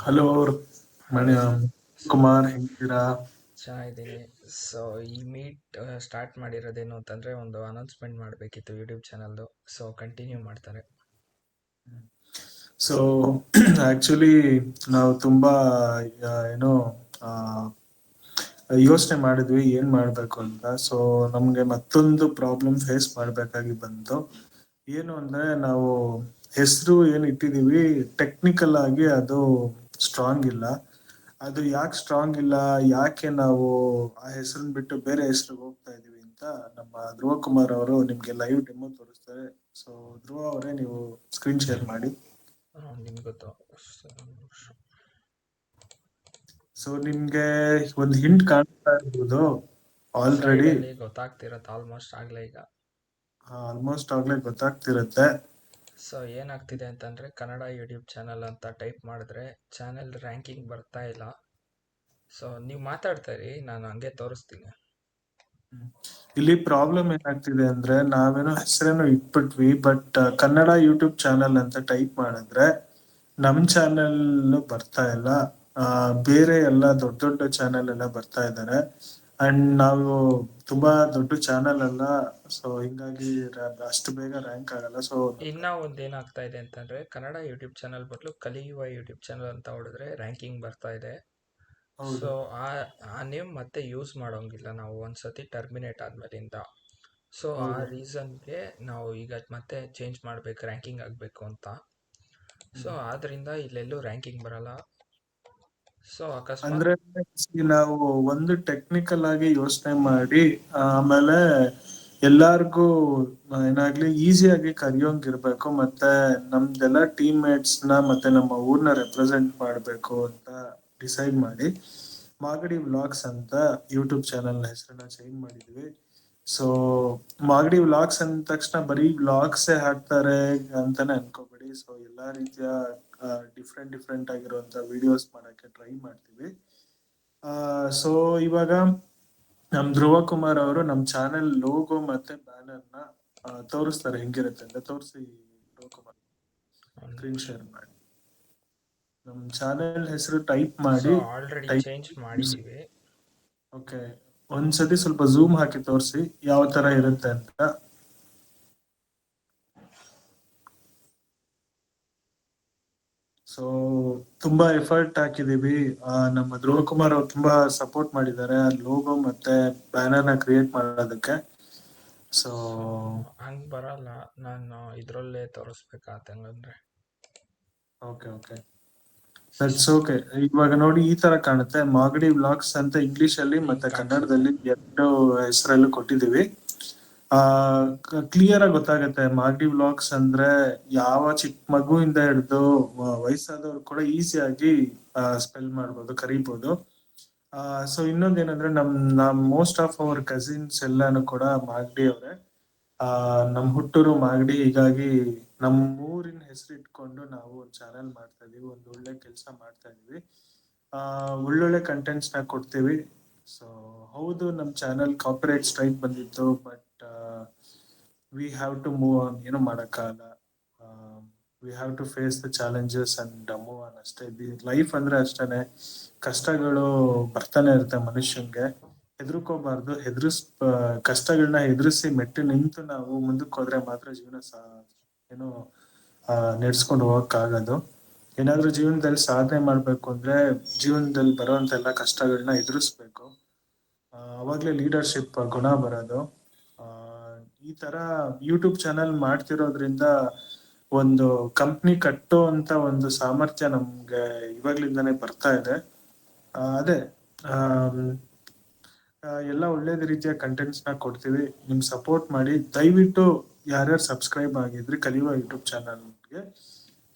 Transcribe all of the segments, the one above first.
Hello ಮಣಿ ಕುಮಾರ್ ಹೆಂಗಿದ್ದೀರಾ ಚೆನ್ನಾಗಿದ್ದೀನಿ. So ಈ meet start ಮಾಡಿರೋದೇನು ಅಂತಂದ್ರೆ ಒಂದು ಅನೌನ್ಸ್ಮೆಂಟ್ ಮಾಡಬೇಕಿತ್ತು ಯೂಟ್ಯೂಬ್ ಚಾನಲ್ದು ಸೊ ಕಂಟಿನ್ಯೂ ಮಾಡ್ತಾರೆ. ಸೊ ಆಕ್ಚುಲಿ ನಾವು ತುಂಬಾ ಏನು ಏನೋ ಯೋಚನೆ ಮಾಡಿದ್ವಿ ಏನ್ ಮಾಡ್ಬೇಕು ಅಂತ. ಸೊ ನಮ್ಗೆ ಮತ್ತೊಂದು ಪ್ರಾಬ್ಲಮ್ ಫೇಸ್ ಮಾಡ್ಬೇಕಾಗಿ ಬಂತು. ಏನು ಅಂದ್ರೆ ನಾವು ಹೆಸರು ಏನು ಇಟ್ಟಿದೀವಿ ಟೆಕ್ನಿಕಲ್ ಆಗಿ ಅದು ಸ್ಟ್ರಾಂಗ್ ಇಲ್ಲ. ಅದು ಯಾಕೆ ಸ್ಟ್ರಾಂಗ್ ಇಲ್ಲ? ಯಾಕೆ ನಾವು ಆ ಹೆಸರನ್ನ ಬಿಟ್ಟು ಬೇರೆ ಹೆಸರು ಹೋಗ್ತಾ ಇದೀವಿ ಅಂತ ನಮ್ಮ ಧ್ರುವ ಕುಮಾರ್ ಅವರು ನಿಮ್ಗೆ ಲೈವ್ ಡೆಮೋ ತೋರಿಸ್ತಾರೆ. ಸೊ ಧ್ರುವ ಅವರೇ ನೀವು ಸ್ಕ್ರೀನ್ ಶೇರ್ ಮಾಡಿ. ನಿಮ್ಗೆ ಗೊತ್ತು. ಸೊ, ನಿಮ್ಗೆ ಒಂದು ಹಿಂಟ್ ಕಾಣ್ತಾ ಇರ್ಬೋದು ಆಲ್ರೆಡಿ ಗೊತ್ತಾಗ್ತಿರತ್ತೆ ಆಲ್ಮೋಸ್ಟ್ ಆಗಲೇ ಈಗ. ಆಲ್ಮೋಸ್ಟ್ ಆಗ್ಲೇ ಗೊತ್ತಾಗ್ತಿರತ್ತೆ. ಸೊ ಏನಾಗ್ತಿದೆ ಅಂತಂದರೆ, ಕನ್ನಡ ಯೂಟ್ಯೂಬ್ ಚಾನಲ್ ಅಂತ ಟೈಪ್ ಮಾಡಿದ್ರೆ ಚಾನೆಲ್ ರ್ಯಾಂಕಿಂಗ್ ಬರ್ತಾ ಇಲ್ಲ. ಸೊ ನೀವು ಮಾತಾಡ್ತಾ ಇರಿ, ನಾನು ಹಂಗೆ ತೋರಿಸ್ತೀನಿ. ಇಲ್ಲಿ ಪ್ರಾಬ್ಲಮ್ ಏನಾಗ್ತಿದೆ ಅಂದ್ರೆ, ನಾವೇನೋ ಹೆಸರೇನೋ ಇಟ್ಬಿಟ್ವಿ ಬಟ್ ಕನ್ನಡ ಯೂಟ್ಯೂಬ್ ಚಾನಲ್ ಅಂತ ಟೈಪ್ ಮಾಡಿದ್ರೆ, ನಮ್ ಚಾನೆಲ್ ಬರ್ತಾ ಇಲ್ಲ. ಬೇರೆ ಎಲ್ಲ ದೊಡ್ಡ ದೊಡ್ಡ ಚಾನೆಲ್ ಎಲ್ಲ ಬರ್ತಾ ಇದ್ದಾರೆ ಅಂಡ್ ನಾವು ತುಂಬಾ ದೊಡ್ಡ ಚಾನೆಲ್ ಅಲ್ಲ. ಸೊ ಹಿಂಗಾಗಿ ಅಷ್ಟು ಬೇಗ ರ್ಯಾಂಕ್ ಆಗಲ್ಲ. ಸೊ ಇನ್ನ ಒಂದು ಏನಾಗ್ತಾ ಇದೆ ಅಂತಂದ್ರೆ ಕನ್ನಡ ಯೂಟ್ಯೂಬ್ ಚಾನಲ್ ಬದಲು ಕಲಿಯುವ ಯೂಟ್ಯೂಬ್ ಚಾನಲ್ ಅಂತ ಹೊಡೆದ್ರೆ ರ್ಯಾಂಕಿಂಗ್ ಬರ್ತಾ ಇದೆ. ಸೊ ಆ ಆ ನೇಮ್ ಮತ್ತೆ ಯೂಸ್ ಮಾಡೋಂಗಿಲ್ಲ ನಾವು. ಒಂದ್ಸತಿ ಟರ್ಮಿನೇಟ್ ಆದ್ಮೇಲಿಂದ. ಸೊ ಆ. ರೀಸನ್ಗೆ ನಾವು ಈಗ ಮತ್ತೆ ಚೇಂಜ್ ಮಾಡ್ಬೇಕು ರ್ಯಾಂಕಿಂಗ್ ಆಗಬೇಕು ಅಂತ. ಸೊ ಆದ್ರಿಂದ ಇಲ್ಲೆಲ್ಲೂ ರ್ಯಾಂಕಿಂಗ್ ಬರಲ್ಲ. ಸೊ ಅಂದ್ರೆ ನಾವು ಒಂದು ಟೆಕ್ನಿಕಲ್ ಆಗಿ ಯೋಚನೆ ಮಾಡಿ, ಆಮೇಲೆ ಎಲ್ಲಾರ್ಗೂ ಏನಾಗ್ಲಿ ಈಸಿಯಾಗಿ ಕರಿಯೋಂಗ್ ಇರ್ಬೇಕು ಮತ್ತೆ ನಮ್ದೆಲ್ಲ ಟೀಮ್ ಮೇಟ್ಸ್ನ ಮತ್ತೆ ನಮ್ಮ ಊರ್ನ ರೆಪ್ರೆಸೆಂಟ್ ಮಾಡ್ಬೇಕು ಅಂತ ಡಿಸೈಡ್ ಮಾಡಿ. ಮಾಗಡಿ ವ್ಲಾಗ್ಸ್ ಅಂತ ಯೂಟ್ಯೂಬ್ ಚಾನೆಲ್ ಹೆಸರನ್ನ ಚೇಂಜ್ ಮಾಡಿದ್ವಿ. ಸೊ ಮಾಗಡಿ ವ್ಲಾಗ್ಸ್ ಅಂದ ತಕ್ಷಣ ಬರೀ ವ್ಲಾಗ್ಸ್ ಹಾಕ್ತಾರೆ ಅಂತಾನೆ ಅನ್ಕೋಬೇಡಿ. ಸೊ ಎಲ್ಲಾ ರೀತಿಯ ಡಿಫ್ರೆಂಟ್ ಡಿಫ್ರೆಂಟ್ ಆಗಿರುವಂತ ವಿಡಿಯೋಸ್ ಮಾಡಕ್ಕೆ ಟ್ರೈ ಮಾಡ್ತೀವಿ. ಸೊ ಇವಾಗ ನಮ್ ಧ್ರುವ ಕುಮಾರ್ ಅವರು ನಮ್ ಚಾನೆಲ್ ಲೋಗೋ ಮತ್ತೆ ಬ್ಯಾನರ್ನ ತೋರಿಸ್ತಾರೆ. ಹೆಂಗಿರುತ್ತೆ ಅಂತ ತೋರಿಸಿ ಧ್ರುವ ಕುಮಾರ್ ಸ್ಕ್ರೀನ್ ಶೇರ್ ಮಾಡಿ. ನಮ್ ಚಾನೆಲ್ ಹೆಸರು ಟೈಪ್ ಮಾಡಿ ಚೇಂಜ್ ಮಾಡಿದೀವಿ ಓಕೆ ಒಂದ್ಸತಿ ಸ್ವಲ್ಪ ಝೂಮ್ ಹಾಕಿ ತೋರಿಸಿ ಯಾವ ತರ ಇರುತ್ತೆ ಅಂತ. ಸೊ ತುಂಬಾ ಎಫರ್ಟ್ ಹಾಕಿದೀವಿ. ನಮ್ಮ ಧ್ರುವ ಕುಮಾರ್ ಅವ್ರು ತುಂಬಾ ಸಪೋರ್ಟ್ ಮಾಡಿದ್ದಾರೆ. ಲೋಗೋ ಮತ್ತೆ ಬ್ಯಾನರ್ನ ಕ್ರಿಯೇಟ್ ಮಾಡೋದಕ್ಕೆ. ಸೊ ಹಂಗ್ ಬರಲ್ಲ. ನಾನು ಇದ್ರಲ್ಲೇ ತೋರಿಸ್ಬೇಕಾಗತ್ತೆ ಹಂಗಂದ್ರೆ. ಓಕೆ ಓಕೆ ದಟ್ಸ್ ಓಕೆ ಇವಾಗ ನೋಡಿ ಈ ತರ ಕಾಣುತ್ತೆ. ಮಾಗಡಿ ಬ್ಲಾಕ್ಸ್ ಅಂತ ಇಂಗ್ಲಿಷ್ ಅಲ್ಲಿ ಮತ್ತೆ ಕನ್ನಡದಲ್ಲಿ ಎರಡು ಹೆಸರಲ್ಲೂ ಕೊಟ್ಟಿದೀವಿ ಆ ಕ್ಲಿಯರ್ ಆಗಿ ಗೊತ್ತಾಗತ್ತೆ. ಮಾಗಡಿ ವ್ಲಾಗ್ಸ್ ಅಂದ್ರೆ ಯಾವ ಚಿಕ್ಕ ಮಗುವಿಂದ ಹಿಡಿದು ವಯಸ್ಸಾದವ್ರು ಕೂಡ ಈಸಿಯಾಗಿ ಸ್ಪೆಲ್ ಮಾಡ್ಬೋದು, ಕರಿಬೋದು. ಸೊ ಇನ್ನೊಂದೇನಂದ್ರೆ ನಮ್ ನಮ್ ಮೋಸ್ಟ್ ಆಫ್ ಅವರ್ ಕಸಿನ್ಸ್ ಎಲ್ಲಾನು ಕೂಡ ಮಾಗಡಿ ಅವರೇ. ಆ, ನಮ್ ಹುಟ್ಟೂರು ಮಾಗಡಿ, ಹೀಗಾಗಿ ನಮ್ಮ ಊರಿನ ಹೆಸರು ಇಟ್ಕೊಂಡು ನಾವು ಒಂದು ಚಾನೆಲ್ ಮಾಡ್ತಾ ಇದೀವಿ, ಒಂದು ಒಳ್ಳೆ ಕೆಲಸ ಮಾಡ್ತಾ ಇದೀವಿ. ಆ, ಒಳ್ಳೊಳ್ಳೆ ಕಂಟೆಂಟ್ಸ್ನ ಕೊಡ್ತೀವಿ. ಸೊ ಹೌದು, ನಮ್ ಚಾನೆಲ್ ಕಾಪರೇಟ್ ಸ್ಟ್ರೈಕ್ ಬಂದಿತ್ತು but we have to move on ಏನು ಮಾಡೋಕ್ಕಾಗಲ್ಲ we have to face the challenges and move on ಅಷ್ಟೇ. ಲೈಫ್ ಅಂದರೆ ಅಷ್ಟೇ ಕಷ್ಟಗಳು ಬರ್ತಾನೆ ಇರುತ್ತೆ ಮನುಷ್ಯನ್ಗೆ ಹೆದರ್ಕೋಬಾರ್ದು. ಹೆದರ್ಸ್ ಕಷ್ಟಗಳನ್ನ ಎದುರಿಸಿ ಮೆಟ್ಟಿ ನಿಂತು ನಾವು ಮುಂದಕ್ಕೆ ಹೋದ್ರೆ ಮಾತ್ರ ಜೀವನ ಸಾ, ಏನೋ ನಡೆಸ್ಕೊಂಡು ಹೋಗಕ್ಕಾಗೋದು. ಏನಾದ್ರೂ ಜೀವನದಲ್ಲಿ ಸಾಧನೆ ಮಾಡ್ಬೇಕು ಅಂದ್ರೆ ಜೀವನದಲ್ಲಿ ಬರುವಂತ ಎಲ್ಲ ಕಷ್ಟಗಳನ್ನ ಎದುರಿಸ್ಬೇಕು ಅವಾಗಲೇ ಲೀಡರ್ಶಿಪ್ ಗುಣ ಬರೋದು. ಈ ತರ ಯೂಟ್ಯೂಬ್ ಚಾನೆಲ್ ಮಾಡ್ತಿರೋದ್ರಿಂದ ಒಂದು ಕಂಪ್ನಿ ಕಟ್ಟೋ ಅಂತ ಒಂದು ಸಾಮರ್ಥ್ಯ ನಮ್ಗೆ ಇವಾಗ್ಲಿಂದಾನೇ ಬರ್ತಾ ಇದೆ. ಅದೇ ಎಲ್ಲ ಒಳ್ಳೇದ ರೀತಿಯ ಕಂಟೆಂಟ್ಸ್ನ ಕೊಡ್ತೀವಿ. ನಿಮ್ ಸಪೋರ್ಟ್ ಮಾಡಿ, ದಯವಿಟ್ಟು ಯಾರ್ಯಾರು ಸಬ್ಸ್ಕ್ರೈಬ್ ಆಗಿದ್ರಿ ಕಲಿಯುವ ಯೂಟ್ಯೂಬ್ ಚಾನಲ್ಗೆ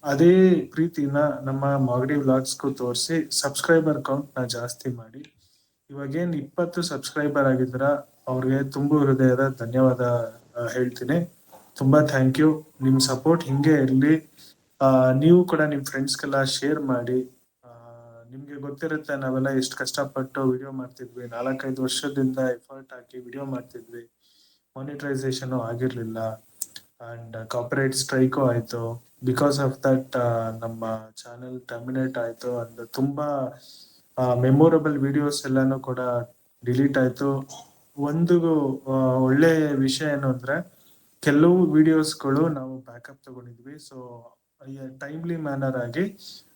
ಅದೇ ಪ್ರೀತಿನ ನಮ್ಮ ಮಾಗಡಿ ವ್ಲಾಗ್ಸ್ಗೂ ತೋರಿಸಿ ಸಬ್ಸ್ಕ್ರೈಬರ್ ಕೌಂಟ್ನ ಜಾಸ್ತಿ ಮಾಡಿ. ಇವಾಗೇನ್ ಇಪ್ಪತ್ತು ಸಬ್ಸ್ಕ್ರೈಬರ್ ಆಗಿದ್ರ ಅವ್ರಿಗೆ ತುಂಬು ಹೃದಯದ ಧನ್ಯವಾದ ಹೇಳ್ತೀನಿ. ತುಂಬಾ ಥ್ಯಾಂಕ್ ಯು ನಿಮ್ ಸಪೋರ್ಟ್ ಹಿಂಗೆ ಇರಲಿ. ನೀವು ಕೂಡ ನಿಮ್ ಫ್ರೆಂಡ್ಸ್ಗೆಲ್ಲ ಶೇರ್ ಮಾಡಿ. ನಿಮ್ಗೆ ಗೊತ್ತಿರುತ್ತೆ ನಾವೆಲ್ಲ ಎಷ್ಟು ಕಷ್ಟಪಟ್ಟು ವಿಡಿಯೋ ಮಾಡ್ತಿದ್ವಿ. ನಾಲ್ಕೈದು ವರ್ಷದಿಂದ ಎಫರ್ಟ್ ಹಾಕಿ ವಿಡಿಯೋ ಮಾಡ್ತಿದ್ವಿ. ಮಾನಿಟರೈಸೇಷನು ಆಗಿರ್ಲಿಲ್ಲ. ಅಂಡ್ ಕಾಪರೇಟ್ ಸ್ಟ್ರೈಕು ಆಯ್ತು. ಬಿಕಾಸ್ ಆಫ್ ದಟ್ ನಮ್ಮ ಚಾನೆಲ್ ಟರ್ಮಿನೇಟ್ ಆಯ್ತು. ಅಂಡ್ ತುಂಬಾ ಮೆಮೊರಬಲ್ ವಿಡಿಯೋಸ್ ಎಲ್ಲಾನು ಕೂಡ ಡಿಲೀಟ್ ಆಯ್ತು. ಒಂದು ಒಳ್ಳೆ ವಿಷಯ ಏನು ಅಂದ್ರೆ, ಕೆಲವು ವಿಡಿಯೋಸ್ಗಳು ನಾವು ಬ್ಯಾಕಪ್ ತಗೊಂಡಿದ್ವಿ. ಸೊ ಟೈಮ್ಲಿ ಮ್ಯಾನರ್ ಆಗಿ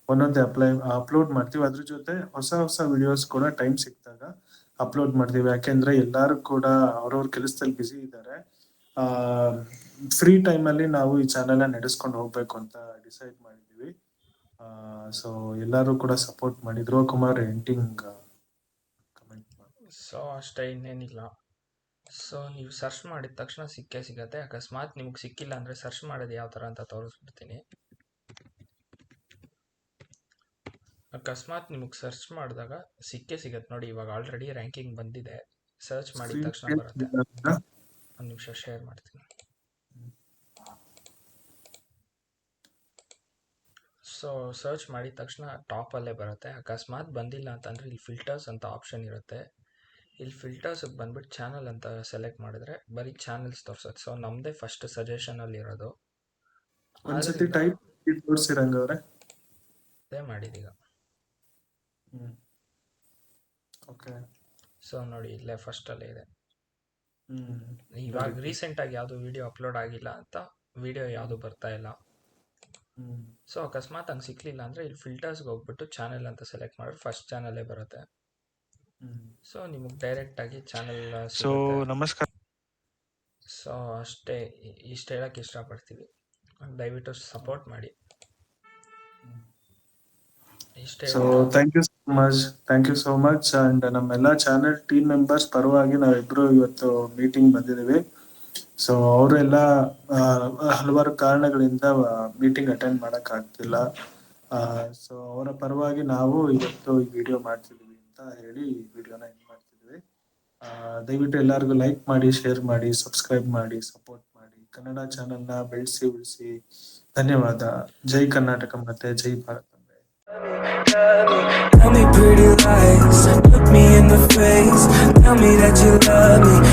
ಒಂದೊಂದೇ ಅಪ್ಲೈ ಅಪ್ಲೋಡ್ ಮಾಡ್ತೀವಿ. ಅದ್ರ ಜೊತೆ ಹೊಸ ಹೊಸ ವಿಡಿಯೋಸ್ ಕೂಡ ಟೈಮ್ ಸಿಕ್ಕಿದಾಗ ಅಪ್ಲೋಡ್ ಮಾಡ್ತೀವಿ. ಯಾಕೆಂದ್ರೆ ಎಲ್ಲಾರು ಕೂಡ ಅವ್ರವ್ರ ಕೆಲಸದಲ್ಲಿ ಬ್ಯುಸಿ ಇದ್ದಾರೆ. ಆ ಫ್ರೀ ಟೈಮ್ ಅಲ್ಲಿ ನಾವು ಈ ಚಾನೆಲ್ ನಡೆಸ್ಕೊಂಡು ಹೋಗ್ಬೇಕು ಅಂತ ಡಿಸೈಡ್ ಮಾಡಿದೀವಿ ಸೊ ಎಲ್ಲರೂ ಕೂಡ ಸಪೋರ್ಟ್ ಮಾಡಿ ಕುಮಾರ್ ಎಂಟಿಂಗ್ ಸೊ ಅಷ್ಟೇ ಇನ್ನೇನಿಲ್ಲ. ಸೊ ನೀವು ಸರ್ಚ್ ಮಾಡಿದ ತಕ್ಷಣ ಸಿಕ್ಕೇ ಸಿಗತ್ತೆ. ಅಕಸ್ಮಾತ್ ನಿಮ್ಗೆ ಸಿಕ್ಕಿಲ್ಲ ಅಂದರೆ ಸರ್ಚ್ ಮಾಡೋದು ಯಾವ ಥರ ಅಂತ ತೋರಿಸ್ಬಿಡ್ತೀನಿ. ಅಕಸ್ಮಾತ್ ನಿಮಗೆ ಸರ್ಚ್ ಮಾಡಿದಾಗ ಸಿಕ್ಕೇ ಸಿಗತ್ತೆ. ನೋಡಿ ಇವಾಗ ಆಲ್ರೆಡಿ ರ್ಯಾಂಕಿಂಗ್ ಬಂದಿದೆ. ಸರ್ಚ್ ಮಾಡಿದ ತಕ್ಷಣ ಬರುತ್ತೆ. ಒಂದು ನಿಮಿಷ ಶೇರ್ ಮಾಡ್ತೀನಿ. ಸೊ ಸರ್ಚ್ ಮಾಡಿದ ತಕ್ಷಣ ಟಾಪಲ್ಲೇ ಬರುತ್ತೆ. ಅಕಸ್ಮಾತ್ ಬಂದಿಲ್ಲ ಅಂತಂದರೆ ಇಲ್ಲಿ ಫಿಲ್ಟರ್ಸ್ ಅಂತ ಆಪ್ಷನ್ ಇರುತ್ತೆ. ಇಲ್ಲಿ ಫಿಲ್ಟರ್ಸಿಗೆ ಬಂದ್ಬಿಟ್ಟು ಚಾನಲ್ ಅಂತ ಸೆಲೆಕ್ಟ್ ಮಾಡಿದ್ರೆ ಬರೀ ಚಾನಲ್ಸ್ ತೋರಿಸುತ್ತೆ. ಸೊ ನಮ್ಮದೇ ಫಸ್ಟ್ ಸಜೆಷನಲ್ಲಿ ಇರೋದು. ಒಂದ್ಸತಿ ಟೈಪ್ ತೋರಿಸಿರಂಗವ್ರೆ. ಅದೇ ಮಾಡಿದೀಗ. ಓಕೆ ಸೊ ನೋಡಿ ಇಲ್ಲೇ ಫಸ್ಟಲ್ಲೇ ಇದೆ. ಇವಾಗ ರೀಸೆಂಟ್ ಆಗಿ ಯಾವುದು ವಿಡಿಯೋ ಅಪ್ಲೋಡ್ ಆಗಿಲ್ಲ ಅಂತ ವಿಡಿಯೋ ಯಾವುದು ಬರ್ತಾ ಇಲ್ಲ. ಸೊ ಅಕಸ್ಮಾತ್ ಹಂಗೆ ಸಿಕ್ಲಿಲ್ಲ ಅಂದರೆ ಇಲ್ಲಿ ಫಿಲ್ಟರ್ಸ್ಗೆ ಹೋಗ್ಬಿಟ್ಟು ಚಾನೆಲ್ ಅಂತ ಸೆಲೆಕ್ಟ್ ಮಾಡಿದ್ರೆ ಫಸ್ಟ್ ಚಾನಲ್ಲೇ ಬರುತ್ತೆ. ಸೊ ನಿಮಗೆ ಡೈರೆಕ್ಟ್ ಆಗಿ ಚಾನೆಲ್ ಸೊ ನಮಸ್ಕಾರ. ಸೊ ಅಷ್ಟೇ ಇಷ್ಟ ಇಷ್ಟು ಹೇಳಕ್ಕೆ ಇಷ್ಟಪಡ್ತೀವಿ ದಯವಿಟ್ಟು ಸಪೋರ್ಟ್ ಮಾಡಿ. So thank you so much thank you so much and ನಮ್ಮೆಲ್ಲ ಚಾನೆಲ್ ಟೀಮ್ ಮೆಂಬರ್ಸ್ ಪರವಾಗಿ ನಾವಿಬ್ರು ಇವತ್ತು ಮೀಟಿಂಗ್ ಬಂದಿದ್ದೀವಿ. ಸೊ ಅವರೆಲ್ಲ ಹಲವಾರು ಕಾರಣಗಳಿಂದ ಮೀಟಿಂಗ್ ಅಟೆಂಡ್ ಮಾಡಕ್ ಆಗ್ತಿಲ್ಲ. ಸೊ ಅವರ ಪರವಾಗಿ ನಾವು ಇವತ್ತು ಈ ವಿಡಿಯೋ ಮಾಡ್ತಿದೀವಿ ಅಂತ ಹೇಳಿ ವಿಡಿಯೋನ ಇದು ಮಾಡ್ತಿದ್ವಿ ದಯವಿಟ್ಟು ಎಲ್ಲರಿಗೂ ಲೈಕ್ ಮಾಡಿ ಶೇರ್ ಮಾಡಿ ಸಬ್ಸ್ಕ್ರೈಬ್ ಮಾಡಿ ಸಪೋರ್ಟ್ ಮಾಡಿ. ಕನ್ನಡ ಚಾನೆಲ್ನ ಬೆಳೆಸಿ, ಉಳಿಸಿ. ಧನ್ಯವಾದ. ಜೈ ಕರ್ನಾಟಕ ಮತ್ತೆ ಜೈ Bharat Tell me that you love me.